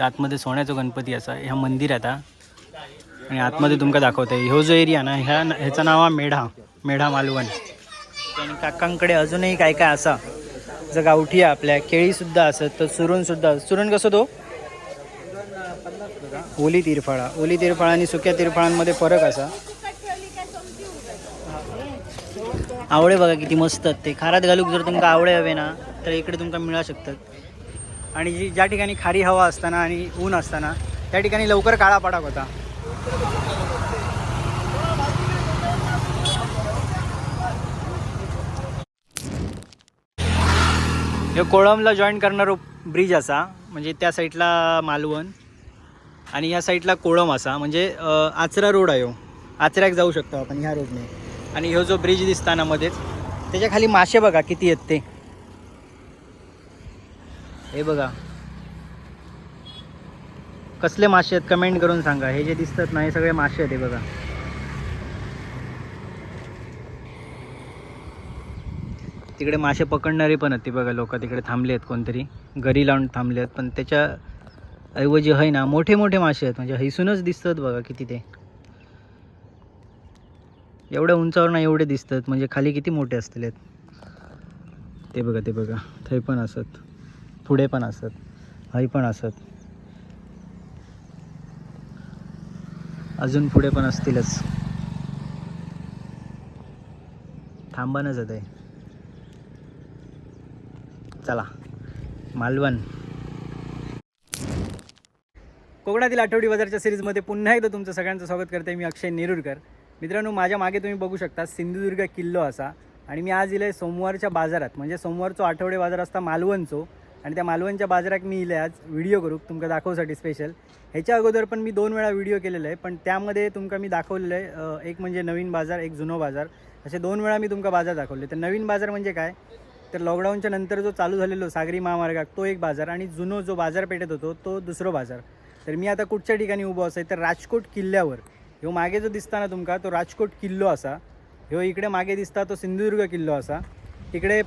आतमध्ये सोन्याचा गणपती असा ह्या मंदिर आता. आणि आतमध्ये तुमका दाखवतंय. ह्यो जो एरिया ना ह्या ह्याचं नाव आहे मेढा मेढा मालवण. आणि काकांकडे अजूनही काय काय असा जर गावठी आहे आपल्या केळीसुद्धा असत तर सुरणसुद्धा सुरण कसं तो? ओली तिरफळा ओली तिरफळा आणि सुक्या तिरफळांमध्ये फरक असा. आवळे बघा किती मस्त ते. खारात घालूक जर तुमका आवळे हवे ना तर इकडे तुमका मिळा शकतात. आणि जी ज्या ठिकाणी खारी हवा असताना आणि ऊन असताना त्या ठिकाणी लवकर काळा पडाक होता. हे कोळमला जॉईन करणारो ब्रिज असा म्हणजे त्या साईडला मालवण आणि या साईडला कोळम असा म्हणजे आचरा रोड आहे हो. आचऱ्याक जाऊ शकतो आपण ह्या रोडने आणि ह्यो जो ब्रिज दिसताना मध्येच त्याच्याखाली मासे बघा किती आहेत ते. हे बघा. कसले मासे आहेत कमेंट करून सांगा. हे जे दिसतात ना हे सगळे मासे आहेत हे बघा. तिकडे मासे पकडणारे पण आहेत ते बघा लोक. तिकडे थांबले आहेत कोणतरी. घरी लावून थांबले आहेत. पण त्याच्या ऐवजी आहे ना मोठे मोठे मासे आहेत. म्हणजे हैसूनच दिसतात बघा किती ते. एवढ्या उंचावर ना एवढे दिसतात. म्हणजे खाली किती मोठे असतील ते बघा ते बघा. थंय पण असत. पुढे पण असत हय पण असत. अजून पुढे पण असतीलच. थांबानच आहे चला. मालवण. कोकणातील आठवडी बाजारच्या सिरीजमध्ये पुन्हा एकदा तुमचं सगळ्यांचं स्वागत करते मी अक्षय नेरुरकर. मित्रांनो माझ्या मागे तुम्ही बघू शकता सिंधुदुर्ग किल्लो असा. आणि मी आज इले सोमवारच्या बाजारात म्हणजे सोमवारचो आठवडे बाजार असता मालवणचो आणि त्या मालवणच्या बाजारात मी इले आज व्हिडिओ करू तुमका दाखवसाठी स्पेशल ह्याच्या अगोदर पण मी दोन वेळा व्हिडिओ केलेला आहे पण त्यामध्ये तुमका मी दाखवलेलं आहे एक म्हणजे नवीन बाजार एक जुनो बाजार. असे दोन वेळा मी तुमका बाजार दाखवले. तर नवीन बाजार म्हणजे काय? तर लॉकडाऊनच्या नंतर जो चालू झालेलो सागरी महामार्गात तो एक बाजार आणि जुनो जो बाजारपेठेत होतो तो दुसरो बाजार. तर मी आता कुठच्या ठिकाणी उभो असाय तर राजकोट किल्ल्यावर. ह्यो मागे जो दिसता ना तुमका तो राजकोट किल्लो असा. ह्यो इकडे मागे दिसता तो सिंधुदुर्ग किल्लो असा. इकडे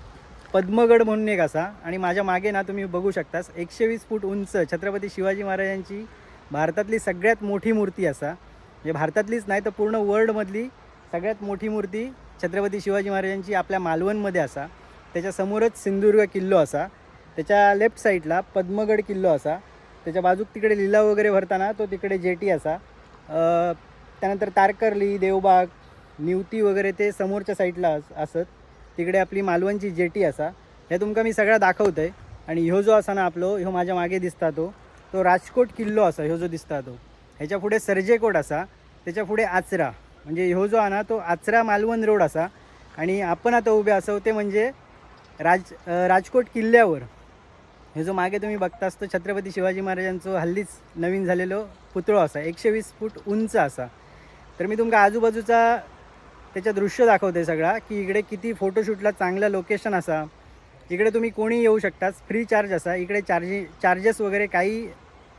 पद्मगड म्हणून एक असा. आणि माझ्या मागे ना तुम्ही बघू शकतास एकशे वीस फूट उंच छत्रपती शिवाजी महाराजांची भारतातली सगळ्यात मोठी मूर्ती असा. म्हणजे भारतातलीच नाही तर पूर्ण वर्ल्डमधली सगळ्यात मोठी मूर्ती छत्रपती शिवाजी महाराजांची आपल्या मालवणमध्ये असा. त्याच्यासमोरच सिंधुदुर्ग किल्लो असा. त्याच्या लेफ्ट साईडला पद्मगड किल्लो असा. त्याच्या बाजूक तिकडे लिलाव वगैरे भरताना तो तिकडे जेटी असा. त्यानंतर तारकर्ली देवबाग निवती वगैरे ते समोरच्या साईडला अस असत. तिकडे आपली मालवणची जेटी असा. हे तुमका मी सगळं दाखवतं आहे आणि ह्यो जो असा ना आपलो ह्यो माझ्या मागे दिसता तो तो राजकोट किल्लो असा ह्यो जो दिसता तो. ह्याच्या पुढे सर्जेकोट असा त्याच्या पुढे आचरा. म्हणजे ह्यो जो आहे ना तो आचरा मालवण रोड असा. आणि आपण आता उभे असो ते म्हणजे राज राजकोट किल्ल्यावर. हे जो मागे तुम्ही बघतास तो छत्रपती शिवाजी महाराजांचं हल्लीच नवीन झालेलो पुतळो असा. एकशे वीस फूट उंच असा. तर मी तुमका आजूबाजूचा त्याच्या दृश्य दाखवते सगळा की इकडे किती फोटोशूटला चांगलं लोकेशन असा. इकडे तुम्ही कोणी येऊ शकतास फ्री चार्ज असा. इकडे चार्जि चार्जेस वगैरे काही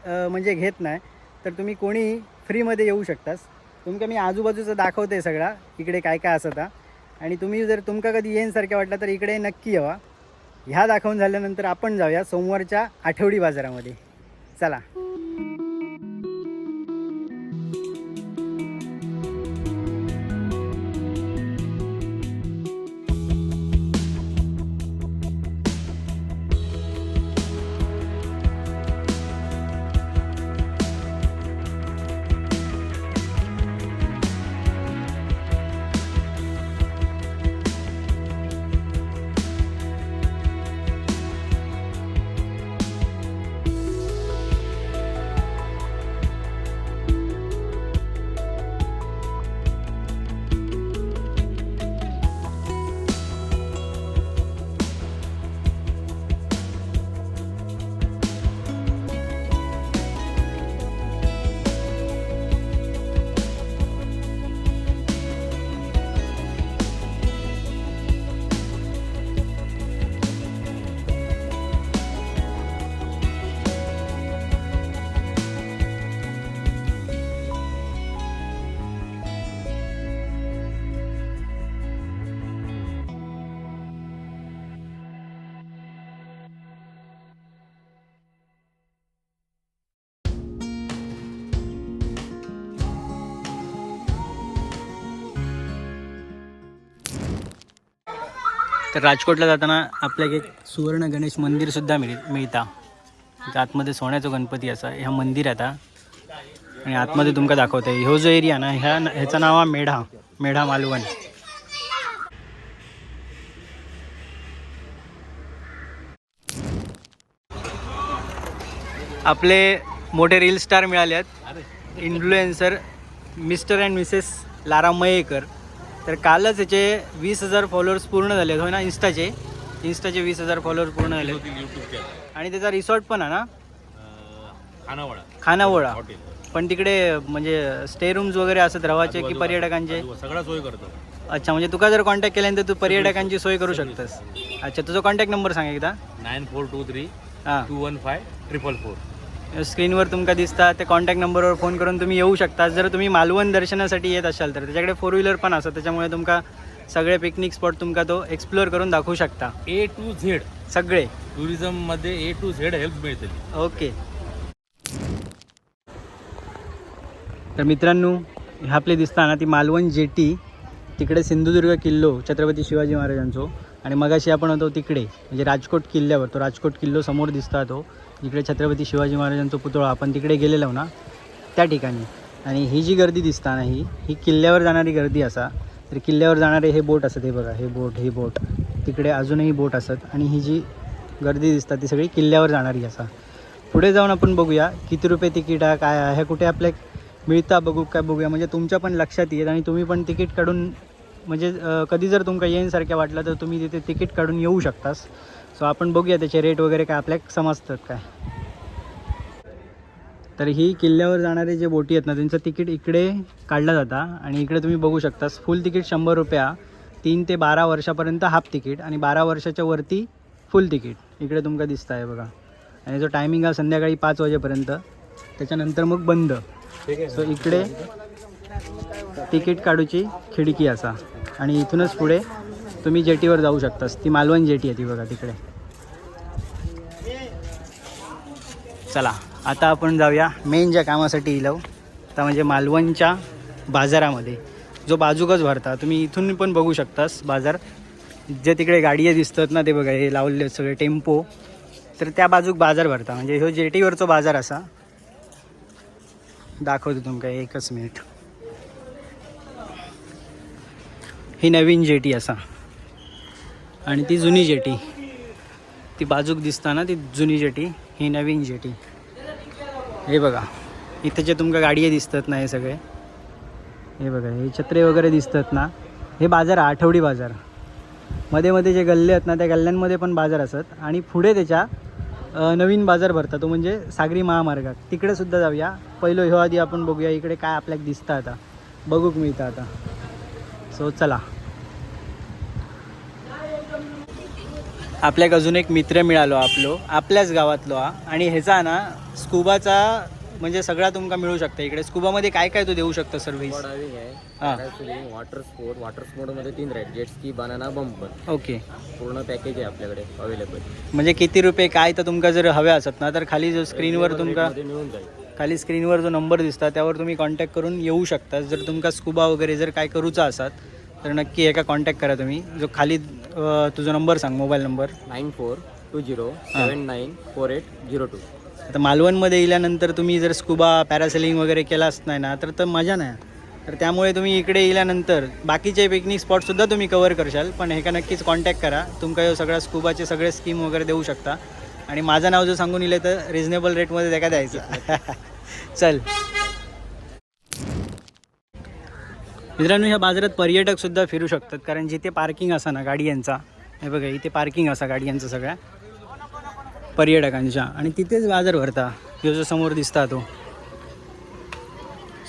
म्हणजे घेत नाही. तर तुम्ही कोणी फ्रीमध्ये येऊ शकतास. तुमका मी आजूबाजूचं दाखवते सगळा इकडे काय काय असं आता आणि तुम्ही जर तुमका कधी येईनसारखं वाटलं तर इकडे नक्की यावा. ह्या दाखवून झाल्यानंतर आपण जाऊया सोमवारच्या आठवडी बाजारामध्ये. चला. तर राजकोटला जाताना आपल्याक एक सुवर्ण गणेश मंदिरसुद्धा मिळ मिळता. आतमध्ये सोन्याचा गणपती असा ह्या मंदिर आता. आणि आतमध्ये तुमका दाखवतंय. ह्यो जो एरिया ना ह्या ह्याचं नाव आहे मेढा मेढा मालवण. आपले मोठे रील स्टार मिळाले आहेत. Influencer mister and missus Lara Mayekar. तर कालच याचे वीस हजार फॉलोअर्स पूर्ण झाले होय ना इन्स्टाचे इन्स्टाचे वीस हजार फॉलोअर्स पूर्ण झाले. आणि त्याचा रिसॉर्ट पण आहे ना? खानावळा. खानावळा. हॉटेल पण तिकडे म्हणजे स्टे रूम्स वगैरे असत राहायचे की पर्यटकांचे? सगळा सोय करतो. अच्छा म्हणजे तुका जर कॉन्टॅक्ट केल्यानंतर तू पर्यटकांची सोय करू शकतस. अच्छा तुझा कॉन्टॅक्ट नंबर सांग एकदा. नाईन फोर टू थ्री हां. Two one five triple four. स्क्रीनवर तुमका दिसता त्या कॉन्टॅक्ट नंबरवर फोन करून तुम्ही येऊ शकता. जर तुम्ही मालवण दर्शनासाठी येत असाल तर त्याच्याकडे फोर व्हीलर पण असतात. त्याच्यामुळे तुमका सगळे पिकनिक स्पॉट तुमका तो एक्सप्लोअर करून दाखवू शकता. ए टू झेड सगळे. टुरिझममध्ये ए टू झेड हेल्प मिळते. ओके तर मित्रांनो हे आपले दिसता ना ती मालवण जेटी तिकडे सिंधुदुर्ग किल्लो छत्रपती शिवाजी महाराजांचो. आणि मगाशी आपण होतो तिकडे म्हणजे राजकोट किल्ल्यावर. तो राजकोट किल्लो समोर दिसता तो. इकडे छत्रपती शिवाजी महाराजांचा पुतळा आपण तिकडे गेलेलो ना त्या ठिकाणी. आणि ही जी गर्दी दिसता ना ही ही किल्ल्यावर जाणारी गर्दी असा. तर किल्ल्यावर जाणारे हे बोट असत हे बघा हे बोट हे बोट. तिकडे अजूनही बोट असत. आणि ही जी गर्दी दिसतात ती सगळी किल्ल्यावर जाणारी असा. पुढे जाऊन आपण बघूया किती रुपये तिकीट आहे काय आहे कुठे आपल्या मिळता बघू काय बघूया. म्हणजे तुमच्या पण लक्षात येईल आणि तुम्ही पण तिकीट काढून म्हणजे कधी जर तुमका येईनसारख्या वाटलं तर तुम्ही तिथे तिकीट काढून येऊ शकतास. सो आपण बघूया त्याचे रेट वगैरे काय आपल्याला समजतात काय. तर ही किल्ल्यावर जाणारे जे बोटी आहेत ना त्यांचं तिकीट इकडे काढलं जाता आणि इकडे तुम्ही बघू शकतास फुल तिकीट शंभर रुपया तीन ते बारा वर्षापर्यंत हाफ तिकीट आणि बारा वर्षाच्या वरती फुल तिकीट. इकडे तुमका दिसत आहे बघा. आणि जो टायमिंग आहे संध्याकाळी पाच वाजेपर्यंत त्याच्यानंतर मग बंद. सो इकडे तिकीट काढूची खिडकी असा. आणि इथूनच पुढे तुम्ही जेटीवर जाऊ शकतास. ती मालवण जेटी आहे ती बघा तिकडे. चला आता आपण जाऊया मेन ज्या कामासाठी इलव आता म्हणजे मालवणच्या बाजारामध्ये. जो बाजूकच भरता तुम्ही इथून पण बघू शकतास बाजार. जे तिकडे गाडी दिसतात ना ते बघा हे लावलेले सगळे टेम्पो. तर त्या बाजूक बाजार भरता म्हणजे ह्यो जेटीवरचो बाजार असा. दाखवतो तुमका एकच मिनिट ही नवीन जेटी असा. आणि ती जुनी जेटी. ती बाजूक दिसताना ती जुनी जेटी ही नवीन जेटी. हे बघा इथे जे तुमका गाडये दिसतात ना हे सगळे हे बघा हे छत्रे वगैरे दिसतात ना हे बाजार आठवडी बाजार. मध्ये मध्ये जे गल्ले आहेत ना त्या गल्ल्यांमध्ये पण बाजार असत. आणि पुढे त्याच्या नवीन बाजार भरता तो म्हणजे सागरी महामार्गात. तिकडे सुद्धा जाऊया. पहिलं ह्यो आधी आपण बघूया इकडे काय आपल्याला दिसतं आता. बघूक मिळतं आता. सो चला. आपल्याक अजून एक मित्र मिळालो आपलो आपल्याच गावातलो हा. आणि ह्याचा ना स्कुबाचा म्हणजे सगळा तुमका मिळू शकता इकडे. स्कुबामध्ये काय काय तू देऊ शकतो सर्व्हिस हां. वॉटर स्पोर्ट वॉटर स्पोर्टमध्ये तीन ride jet ski banana bumper okay पूर्ण पॅकेज आहे आपल्याकडे अवेलेबल म्हणजे किती रुपये काय तर तुमका जर हवे असत ना तर खाली जो स्क्रीनवर तुमका मध्ये मिळून जाईल. खाली स्क्रीनवर जो नंबर दिसता त्यावर तुम्ही कॉन्टॅक्ट करून येऊ शकता. जर तुमका स्कुबा वगैरे जर काय करूचा असात तर नक्की एका कॉन्टॅक्ट करा तुम्ही. जो खाली अ, तुझा नंबर सांग mobile number. Nine four two zero seven nine four eight zero two. आता मालवणमध्ये गेल्यानंतर तुम्ही जर स्कुबा पॅरासेलिंग वगैरे केलाच नाही ना तर तर मजा नाही. तर त्यामुळे तुम्ही इकडे गेल्यानंतर बाकीचे पिकनिक स्पॉटसुद्धा तुम्ही कवर करशाल पण हे का नक्कीच कॉन्टॅक्ट करा. तुमका ह्यो सगळ्या स्कुबाचे सगळे स्कीम वगैरे देऊ शकता. आणि माझं नाव जर सांगून इले तर रिजनेबल रेटमध्ये त्याका द्यायचं चल. मित्रांनो ह्या बाजारात पर्यटक सुद्धा फिरू शकतात कारण जिथे पार्किंग असा ना गाड्यांचा हे बघा इथे पार्किंग असा गाड्यांचा सगळ्या पर्यटकांच्या. आणि तिथेच बाजार भरता जो जो समोर दिसता तो.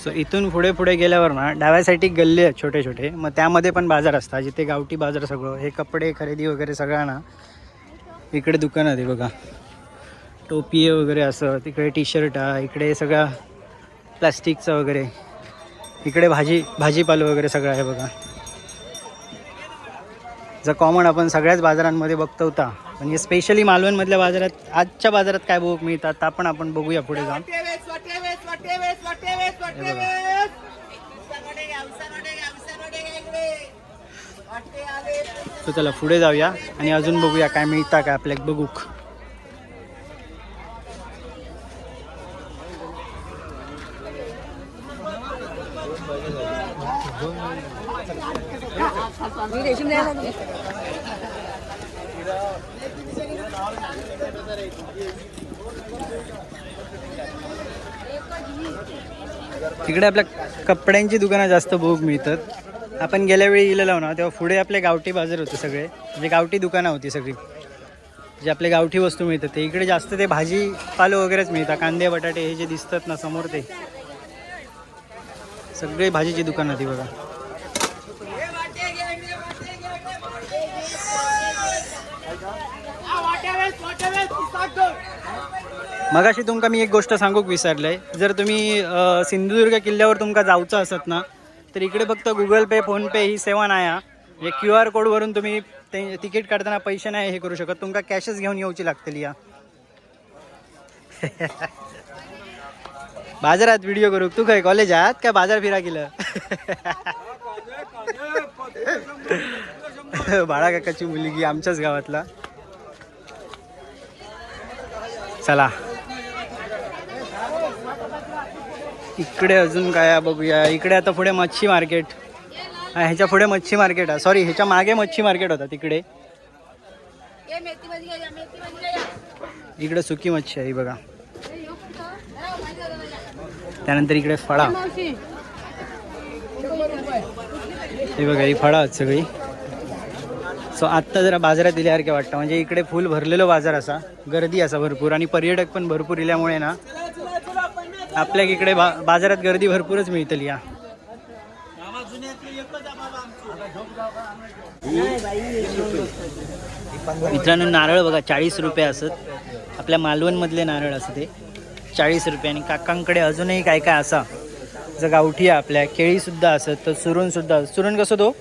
सो इथून पुढे पुढे गेल्यावर ना डाव्यासाठी गल्ले आहेत छोटे छोटे मग त्यामध्ये पण बाजार असतात. जिथे गावठी बाजार सगळं हे कपडे खरेदी वगैरे सगळं ना इकडे दुकान आहे बघा. टोपी वगैरे असं तिकडे टी शर्ट आहे इकडे सगळं प्लास्टिकचं वगैरे. इकडे भाजी भाजीपालो वगैरे सगळं आहे बघा. जर कॉमन आपण सगळ्याच बाजारांमध्ये बघतो होता म्हणजे स्पेशली मालवणमधल्या बाजारात आजच्या बाजारात काय बघू मिळतात तर आपण आपण बघूया पुढे जाऊन. बघा. चला पुढे जाऊया आणि अजून बघूया काय मिळता काय आपल्याक बघूक. तिकडे आपल्या कपड्यांची दुकानं जास्त भोग मिळतात. आपण गेल्या वेळी गेलेलो ना तेव्हा पुढे आपले गावठी बाजार होते सगळे. म्हणजे गावठी दुकानं होती सगळी. जे आपले गावठी वस्तू मिळतात ते इकडे जास्त ते भाजी पालो वगैरेच मिळतात. कांदे बटाटे हे जे दिसतात ना समोर ते. सगळे भाजीची दुकानं होती बघा. मगाशी तुमका मी एक गोष्ट सांगूक विसरलंय जर तुम्ही सिंधुदुर्ग किल्ल्यावर तुमका जाऊचं असत ना तर इकडे फक्त गुगल पे फोनपे ही सेवा नाही हा. क्यू आर कोडवरून तुम्ही ते तिकीट काढताना पैसे नाही हे करू शकत. तुमका कॅशच घेऊन येऊची लागतली या. बाजारात व्हिडिओ करू. तू काय कॉलेज आहात का बाजार फिरा केलं? बाळा काकाची मुलगी आमच्याच गावातला. चला. इकडे अजून काय बघूया. इकडे आता पुढे मच्छी मार्केट. ह्याच्या पुढे मच्छी मार्केट आहे. सॉरी ह्याच्या मागे मच्छी मार्केट होता तिकडे. इकडे सुकी मच्छी आहे बघा. त्यानंतर इकडे फळा. हे बघा ही फळा आहेत सगळी. सो आत्ता जरा बाजारात दिल्यासारखे वाटतं. म्हणजे इकडे फुल भरलेलो बाजार असा. गर्दी असा भरपूर आणि पर्यटक पण भरपूर इल्यामुळे ना आपल्या इकडे बा बाजारात गर्दी भरपूरच मिळतली या. मित्रांनो नारळ बघा चाळीस रुपये असत. आपल्या मालवणमधले नारळ असते चाळीस रुपये. आणि काकांकडे अजूनही काय काय असा जर गावठी आहे आपल्या केळीसुद्धा असत तर सुरणसुद्धा सुरण कसं तो?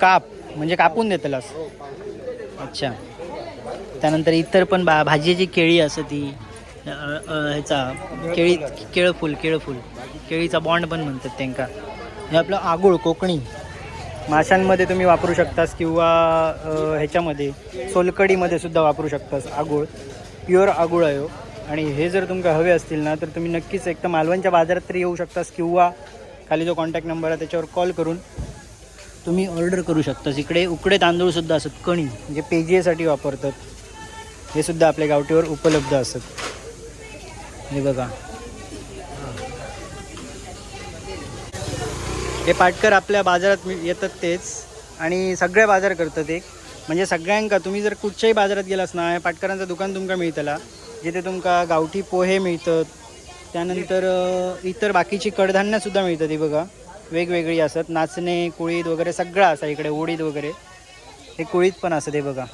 काप म्हणजे कापून देतलास अच्छा. त्यानंतर इतर पण बा भाजीची केळी असं ती ह्याचा केळी केळफूल केळफूल. केळीचा बॉन्ड पण म्हणतात त्यांका. हे आपलं आगुळ कोकणी. माशांमध्ये तुम्ही वापरू शकतास किंवा ह्याच्यामध्ये सोलकडीमध्ये सुद्धा वापरू शकतास आगुळ. प्युअर आगुळ आहे हो. आणि हे जर तुमका हवे असतील ना तर तुम्ही नक्कीच एक तर मालवणच्या बाजारात तरी येऊ शकतास किंवा खाली जो कॉन्टॅक्ट नंबर आहे त्याच्यावर कॉल करून तुम्ही ऑर्डर करू शकतास. इकडे उकडे तांदूळसुद्धा असत कणी म्हणजे पेजीएसाठी वापरतात. हे सुद्धा आपल्या गावठीवर उपलब्ध असत हे बघा. हे पाटकर आपल्या बाजारात मिळ- येतात तेच. आणि सगळे बाजार करतात एक. म्हणजे सगळ्यांका तुम्ही जर कुठच्याही बाजारात गेलास ना या पाटकरांचं दुकान तुमका मिळतला. जिथे तुमका गावठी पोहे मिळतात. त्यानंतर इतर बाकीची कडधान्यसुद्धा मिळतात ही बघा. वेगवेगळी असतात. नाचणे कुळीद वगैरे सगळं असं इकडे. उडीद वगैरे. हे कुळीद पण असत हे बघा.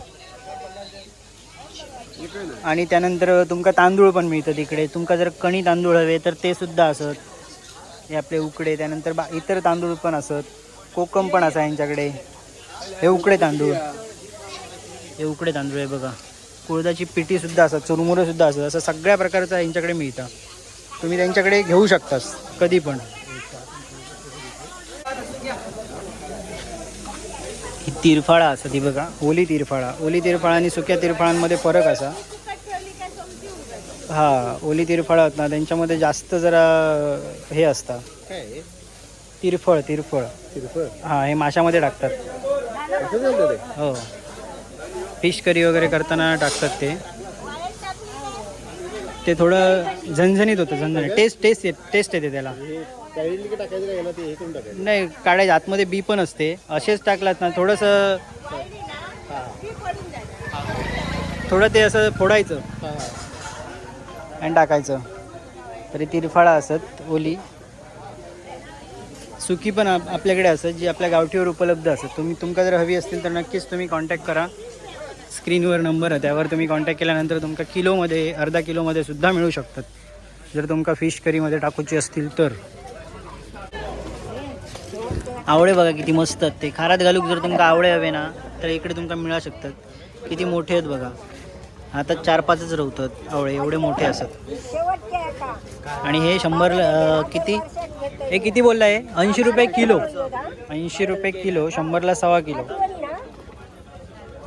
आणि त्यानंतर तुमका तांदूळ पण मिळतात इकडे. तुमका जर कणी तांदूळ हवे तर ते सुद्धा असत. हे आपले उकडे त्यानंतर बा इतर तांदूळ पण असत. कोकम पण असा यांच्याकडे. हे उकडे तांदूळ. हे उकडे तांदूळ आहे बघा. कुळदाची पिठी सुद्धा असतात चुरमुरं सुद्धा असतात असं सगळ्या प्रकारचं यांच्याकडे मिळतं. तुम्ही त्यांच्याकडे घेऊ शकतास कधी पण. ही तिरफाळा असं ती बघा. ओली तिरफाळा. ओली तिरफाळा आणि सुक्या तिरफाळांमध्ये फरक असा. हा ओली तिरफळ ना त्यांच्यामध्ये जास्त जरा हे असतं. तिरफळ तिरफळ. हा हे माशामध्ये टाकतात. हो. फिश करी वगैरे करताना टाकतात ते. ते थोडं झणझणीत होतं झणझणीत. टेस्ट टेस्ट येत टेस्ट येते त्याला. नाही काढायचं. आतमध्ये बी पण असते. असेच टाकलात ना थोडंसं थोडं ते असं फोडायचं. आणि टाकायचं. तरी तिरफाळा असत ओली. सुकी पण आप- आपल्याकडे असत जी आपल्या गावठीवर उपलब्ध असत. तुम्ही तुमका जर हवी असतील तर नक्कीच तुम्ही कॉन्टॅक्ट करा. स्क्रीनवर नंबर आहे त्यावर तुम्ही कॉन्टॅक्ट केल्यानंतर तुमका किलोमध्ये अर्धा किलोमध्ये सुद्धा मिळू शकतात. जर तुमका फिश करीमध्ये टाकूची असतील तर. आवळे बघा किती मस्त आहेत ते. खारात घालूक जर तुमका आवळे हवे ना तर इकडे तुमका मिळू शकतात. किती मोठे आहेत बघा. आता चार पाचच रवतात आवळे एवढे मोठे असतात आणि हे शंभर किती? हे किती बोललं आहे ऐंशी रुपये किलो. ऐंशी रुपये किलो शंभरला सव्वा किलो.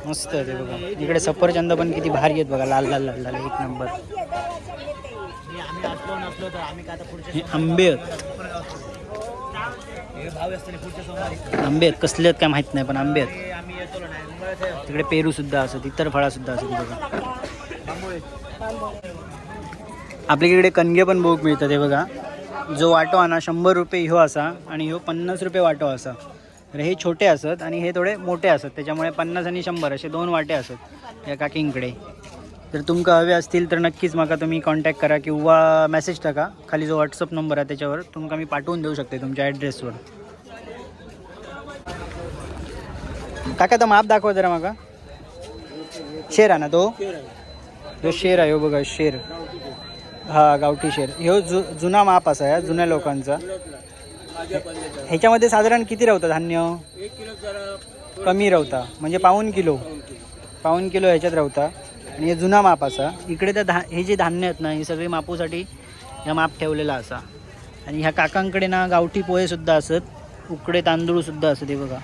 मस्त आहे ते बघा. इकडे सफरचंद पण किती भारी आहेत बघा. लाल लाल लाल लाल एक नंबर. हे आंबे आहेत. आंबे आहेत. कसले आहेत काय माहीत नाही पण आंबे आहेत. तिकडे पेरू सुद्धा असत इतर फळा सुद्धा असत बघा आपल्याकडे कणगे पण बघ मिळतात हे बघा. जो वाटो आणा शंभर रुपये ह्यो असा आणि ह्यो पन्नास रुपये वाटो असा. तर हे छोटे असत आणि हे थोडे मोठे असत त्याच्यामुळे पन्नास आणि शंभर असे दोन वाटे असत या काकींकडे. जर तुमका हवे असतील तर नक्कीच माका तुम्ही कॉन्टॅक्ट करा किंवा मेसेज टाका. खाली जो व्हॉट्सअप नंबर आहे त्याच्यावर तुमका मी पाठवून देऊ शकते तुमच्या ॲड्रेसवर काका तर माप दाखवा जरा माका. शेर आहे ना तो? जो शेर आहे हो बघा शेर. हा गावठी शेर. ह्यो जु जुना माप असा या जुन्या लोकांचा. ह्याच्यामध्ये साधारण किती राहतं धान्य? कमी राहता म्हणजे पाऊन किलो. पाऊन किलो ह्याच्यात राहता आणि हे जुना माप असा. इकडे तर धा हे जे धान्य आहेत ना हे सगळे मापूसाठी ह्या माप ठेवलेला असा. आणि ह्या काकांकडे ना गावठी पोहेसुद्धा असत उकडे तांदूळसुद्धा असत हे बघा.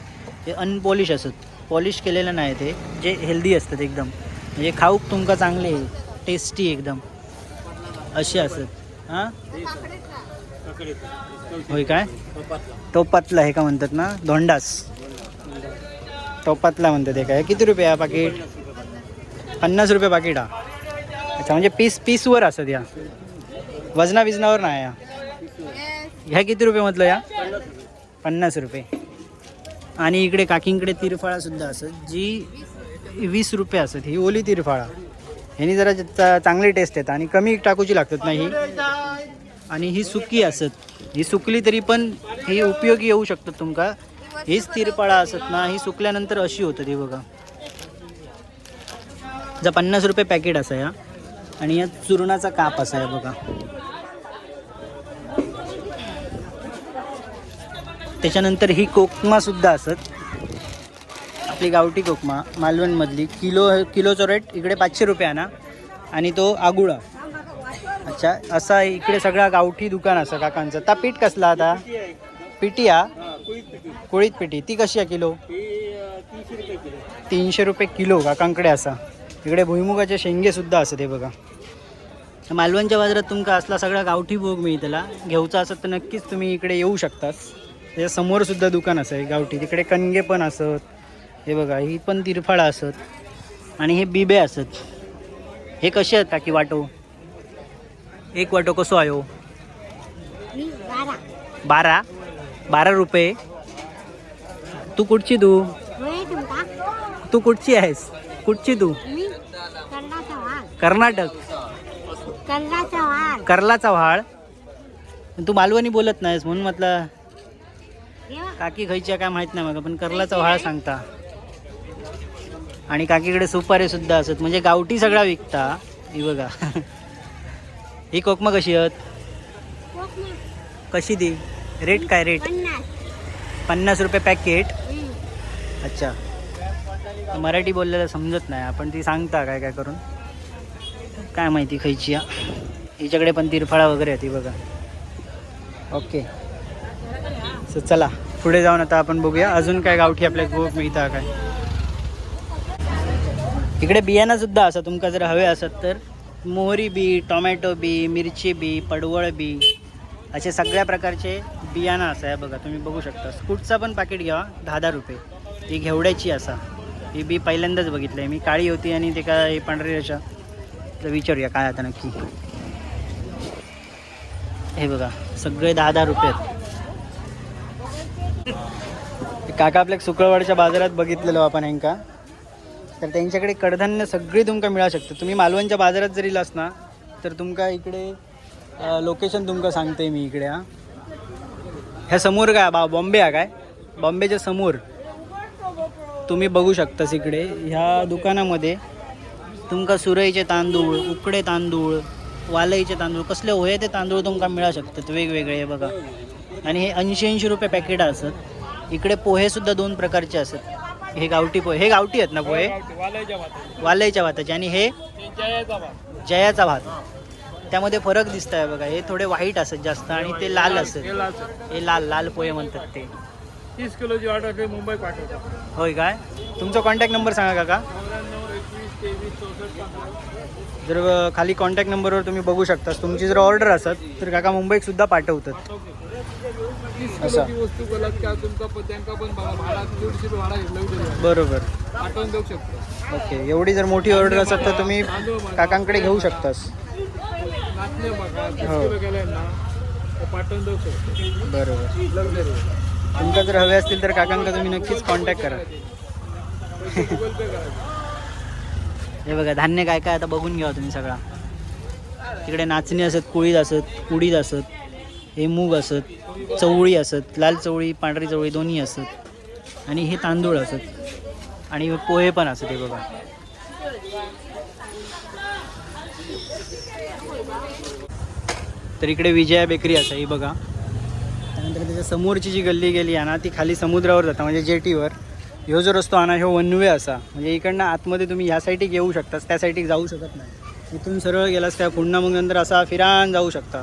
ते अनपॉलिश असत. पॉलिश केलेलं नाही ते. जे हेल्दी असतात एकदम. म्हणजे खाऊक तुमका चांगले टेस्टी एकदम. असे असत. हां? होय काय? टोपातला हे का म्हणतात ना? धोंडास. टोपातला म्हणतात हे काय. किती रुपये हा पाकिट पन्नास रुपये पाकिट हा. अच्छा म्हणजे पीस पीसवर असत या. वजना विजनावर नाही या. ह्या किती रुपये म्हटलं या? पन्नास रुपये. आणि इकडे काकींकडे तिरफाळासुद्धा असत जी वीस रुपये असत ही ओली तिरफाळा. ह्यानी जरा चा- चांगली टेस्ट येतात आणि कमी टाकूची लागतात नाही ही. आणि ही सुकी असत. ही सुकली तरी पण ही उपयोगी येऊ शकतात तुमका. हीच तिरफाळा असत ना ही सुकल्यानंतर अशी होतं ती बघा. जा पन्नास रुपये पॅकेट असा या आणि या चुरणाचा काप असा आहे बघा. त्याच्यानंतर ही कोकमा सुद्धा असत. आपली गावठी कोकमा मालवणमधली. किलो किलोचा रेट इकडे पाचशे रुपये आणा. आणि तो आगुळा. अच्छा असा इकडे सगळा गावठी दुकान असं काकांचं. ता पीठ कसला आता? पिठी हा कोळीत पिठी. ती कशी आहे किलो. तीनशे रुपये किलो काकांकडे असा. इकडे भुईमुगाचे शेंगे सुद्धा असत हे बघा. मालवणच्या बाजारात तुमका असला सगळा गावठी भोग मिळतला. घेऊचा असत तर नक्कीच तुम्ही इकडे येऊ शकतास त्याच्यासमोर सुद्धा दुकान असं आहे गावठी. तिकडे कणगे पण असत. हे बघा ही पण तिरफाळा असत. आणि हे बिबे असत. हे कसे आहेत काकी वाटो? एक वाटो कसो आहे हो? बारा. बारा? रुपये? तू कुठची तू? तू कुठची आहेस? कुठची तू? कर्नाटक. कर्लाचा व्हाळ तू मालवणी बोलत नाहीस म्हणून म्हटलं काकी खायच्या काय माहीत नाही मला पण कर्लाचा व्हाळ सांगता. आणि काकीकडे सुपारी सुद्धा असत म्हणजे गावठी सगळा विकता. ही बघा. ही कोकमा कशी आहेत? कशी दी रेट काय रेट? पन्नास. रुपये पॅकेट? अच्छा. मराठी बोललेलं समजत नाही आपण ती सांगता काय काय करून. काय माहिती खायची हिच्याकडे पण तिरफळा वगैरे होती बघा. ओके. सो चला पुढे जाऊन आता आपण बघूया. अजून काय गावठी आपल्या गोप मिळता काय? इकडे बियाणं सुद्धा असं तुमका जर हवे असत तर. मोहरी बी टोमॅटो बी मिरची बी पडवळ बी असे सगळ्या प्रकारचे बियाणं असं आहे बघा तुम्ही बघू शकता. स्कूटचा पण पाकिट घ्या दहा दहा रुपये. ही घेवड्याची असा. ही बी पहिल्यांदाच बघितलं आहे मी. काळी होती आणि ते काय पांढरी अशा. तर विचारूया काय आता नक्की. हे बघा सगळे दहा दहा रुपये आहेत. काका आपल्या सुकळवाडच्या बाजारात बघितलेलो आपण यांका तर त्यांच्याकडे कडधान्य सगळी तुमका मिळू शकतं. तुम्ही मालवणच्या बाजारात जरी इलास ना तर तुमका इकडे लोकेशन तुमका सांगते मी इकडे हा. ह्या समोर काय बा बॉम्बे हा काय? बॉम्बेच्या समोर. तुम्ही बघू शकतास इकडे. ह्या दुकानामध्ये तुमका सुरईचे तांदूळ उकडे तांदूळ वालईचे तांदूळ कसले होय ते तांदूळ तुमका मिळू शकतात वेगवेगळे हे बघा. आणि हे ऐंशी ऐंशी रुपये पॅकेट असत. इकडे पोहे सुद्धा दोन प्रकारचे असत. हे गावठी पोहे. हे गावठी आहेत ना पोहे? वालईच्या भाताचे. आणि हे? जयाचा भात. त्यामध्ये फरक दिसत आहे बघा. हे थोडे व्हाईट असत जास्त आणि ते लाल असत. हे लाल लाल पोहे म्हणतात ते. तीस किलोची ऑर्डर मुंबई पाठवतात. होय काय? तुमचा कॉन्टॅक्ट नंबर सांगा काका. जर खाली कॉन्टॅक्ट नंबरवर तुम्ही बघू शकता तुमची जर ऑर्डर असत तर काका मुंबईत सुद्धा पाठवतात. तीस असा. किलोची वस्तू बोलात का तुमका पण त्यांका पण बघा भाडा दीडशे रुपये भाडा घेतलं तरी बरोबर. पाठवून देऊ शकतो ओके एवढी जर मोठी ऑर्डर असत तर तुम्ही काकांकडे घेऊ शकतास. बघा हो. किलो गेले ना ते पाठवून देऊ शकतो बरोबर. तुमका जर हवे असतील तर काकांका तुम्ही नक्कीच कॉन्टॅक्ट करा. गुगल पे करायचं हे बघा धान्य काय काय आता बघून घ्या तुम्ही सगळा. तिकडे नाचणी असत कुळीद असत उडीद असत हे मूग असत चवळी असत लाल चवळी पांढरी चवळी दोन्ही असत. आणि हे तांदूळ असत. आणि पोहे पण असत हे बघा. तर इकडे विजया बेकरी असं ही बघा. त्यानंतर त्याच्या समोरची जी गल्ली गेली आहे ना ती खाली समुद्रावर जाता म्हणजे जेटीवर. ह्यो जो रस्तो ना ह्यो वन वे असा. म्हणजे इकडनं आतमध्ये तुम्ही ह्या साईडीक येऊ शकतास त्या साईडीक जाऊ शकत नाही. इथून सरळ गेलास काय पुन्हा मग नंतर असा फिरान जाऊ शकता.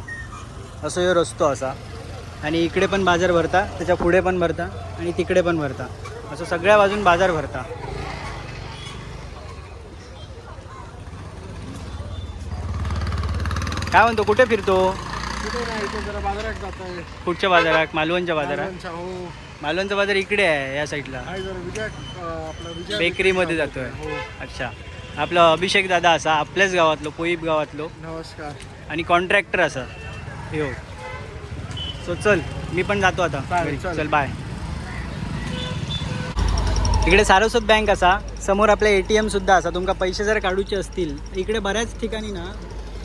असं ह्यो रस्तो असा. आणि इकडे पण बाजार भरता त्याच्या पुढे पण भरता आणि तिकडे पण भरता. असं सगळ्या बाजून बाजार भरता. काय म्हणतो कुठे फिरतो? कुठच्या बाजारात? मालवणच्या बाजारात? हो. मालवणचा बाजार इकडे आहे या साईडला आहे जरा विजय अं, आपला विजय बेकरीमध्ये जातोय. हो. अच्छा. आपला अभिषेक दादा असा आपल्याच गावातलो पोईप गावातलो. नमस्कार. आणि कॉन्ट्रॅक्टर असा. हो सो चल मी पण जातो आता. चालेल, घरी. चालेल. चल बाय इकडे सारस्वत बँक असा. समोर आपल्या ए टी एम सुद्धा असा. तुमका पैसे जर काढूचे असतील इकडे बऱ्याच ठिकाणी ना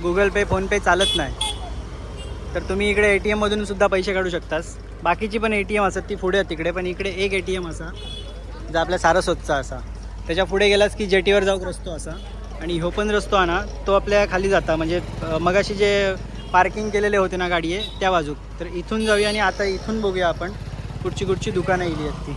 गुगल पे फोनपे चालत नाही. तर तुम्ही इकडे ए टी एममधून सुद्धा पैसे काढू शकतास. बाकीची पण ए टी एम असतात ती पुढे आहेत तिकडे पण इकडे एक ए टी एम असा जो आपल्या सारस्वतचा असा. त्याच्या पुढे गेलास की जेटीवर जाऊक रस्तो असा. आणि ह्यो पण रस्तो आणा तो आपल्या खाली जाता. म्हणजे मगाशी जे पार्किंग केलेले होते ना गाडी आहे त्या बाजूक. तर इथून जाऊया आणि आता इथून बघूया आपण कुठची कुठची दुकानं येली आहेत ती.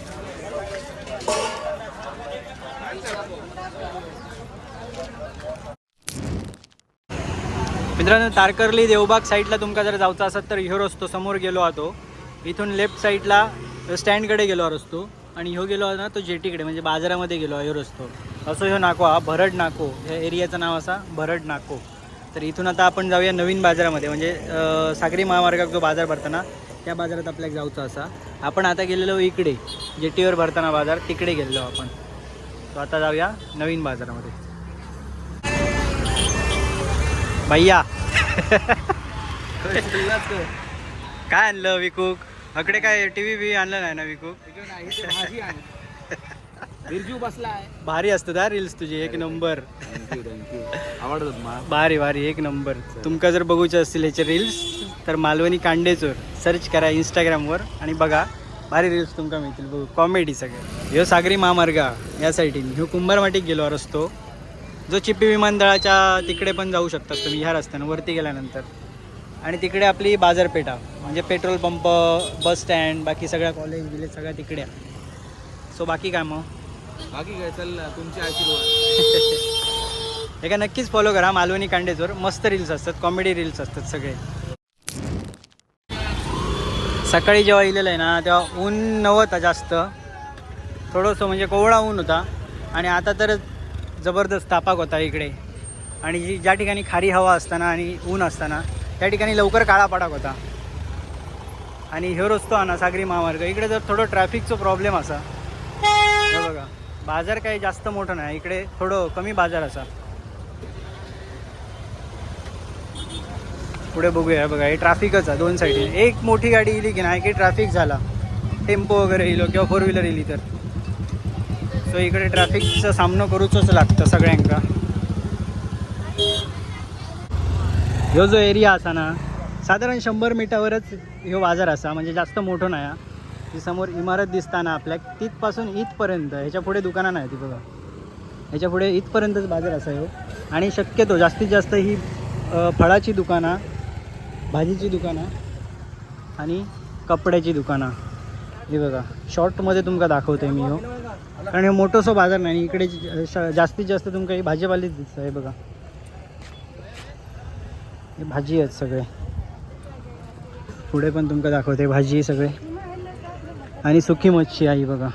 मित्रांनो तारकर्ली देवबाग साईडला तुमका जर जायचं असत तर ह्यो रस्तो समोर गेलो आतो इथून लेफ्ट साईडला स्टँडकडे गेलो हा रस्तो आणि ह्यो गेलो ना तो जेटीकडे म्हणजे बाजारामध्ये गेलो ह्यो रस्तो. असो ह्यो नाको हा भरड नाको. ह्या एरियाचं नाव असा भरड नाको. तर इथून आता आपण जाऊया नवीन बाजारामध्ये म्हणजे सागरी महामार्गात जो बाजार भरताना त्या बाजारात आपल्याला जाऊचं असा. आपण आता गेलेलो इकडे जेटीवर भरताना बाजार तिकडे गेलेलो आपण. तो आता जाऊया नवीन बाजारामध्ये. भैया. काय आणलं विकूक? अकडे काय टी व्ही बी आणलं नाही ना विकूक? भाजी आहे बिरजू बसलाय. भारी असतं रील्स तुझी एक नंबर आवडतात भारी भारी एक नंबर तुमका जर बघूचे असतील याचे रील्स तर मालवणी कांडेचोर. सर्च करा इंस्टाग्रामवर आणि बघा. भारी रील्स तुमका मिळतील. बघू. कॉमेडी सगळे. ह्यो सागरी महामार्ग. या साईडीन ह्यो कुंभारमाटीक गेलो रस्तो जो चिप्पी विमानतळाच्या तिकडे पण जाऊ शकतात तुम्ही ह्या रस्त्यानं वरती गेल्यानंतर. आणि तिकडे आपली बाजारपेठा म्हणजे पेट्रोल पंप बस स्टँड बाकी सगळ्या कॉलेज बिलेज सगळ्या तिकडे सो बाकी काय मग? बाकी काय चल तुमचे आशीर्वाद. एका नक्कीच फॉलो करा मालवणी कांडेचोर मस्त रील्स असतात कॉमेडी रील्स असतात सगळे. सकाळी जेव्हा इलेलं आहे ना तेव्हा ऊन नव्हता जास्त. थोडंसं म्हणजे कोवळा ऊन होता. आणि आता तर जबरदस्त तापाक होता इकडे. आणि जी ज्या ठिकाणी खारी हवा असताना आणि ऊन असताना त्या ठिकाणी लवकर काळा पडाक होता. आणि ह्यो रस्तो हा ना सागरी महामार्ग. इकडे जर थोडं ट्रॅफिकचं प्रॉब्लेम असा बघा बाजार काही जास्त मोठं नाही. इकडे थोडं कमी बाजार असा. पुढे बघूया बघा हे ट्रॅफिकच आहे दोन साईडने. एक मोठी गाडी इली की नाही की ट्रॅफिक झाला. टेम्पो वगैरे इलो किंवा फोर व्हीलर इली तर. सो इकडे ट्रॅफिकचा सामनो करूचोच लागतं सगळ्यांका. ह्यो जो एरिया असा ना साधारण शंभर मिटावरच ह्यो बाजार असा म्हणजे जास्त मोठो नाही हा. ती समोर इमारत दिसताना आपल्या तिथपासून इथपर्यंत ह्याच्या पुढे दुकानं नाही ती बघा. ह्याच्या पुढे इथपर्यंतच बाजार असा ह्यो आणि शक्यतो जास्तीत जास्त ही फळाची दुकानं भाजीची दुकानं आणि कपड्याची दुकानं. हे बघा शॉर्टमध्ये तुमका दाखवते मी हो. कारण हे मोठंसं बाजार नाही इकडे श- जास्तीत जास्त तुमका ही भाजीपालीच दिसतं हे बघा. हे भाजी आहेत सगळे. पुढे पण तुमका दाखवते भाजी सगळे. आणि सुकी मच्छी आहे ही बघा.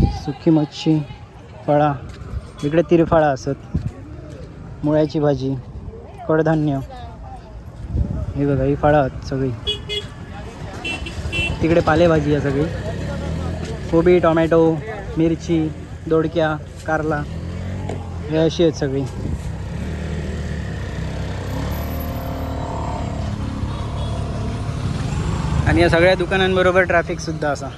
सुकी मच्छी फळा. इकडे तिरफळा असत. मुळ्याची भाजी कडधान्य. हे बघा ही फळं आहेत सगळी. तिकडे पालेभाजी आहे सगळी. कोबी टोमॅटो मिरची दोडक्या कारला हे अशी आहेत सगळी. आणि या सगळ्या दुकानांबरोबर ट्रॅफिक सुद्धा असा.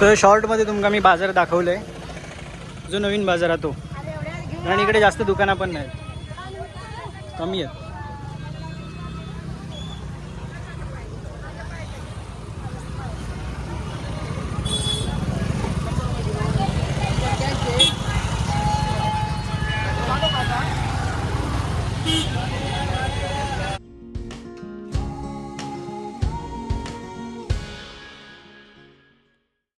सो शॉर्टमध्ये तुमका मी बाजार दाखवलं आहे जो नवीन बाजार आहे तो. आणि इकडे जास्त दुकानं पण नाहीत. कमी आहेत.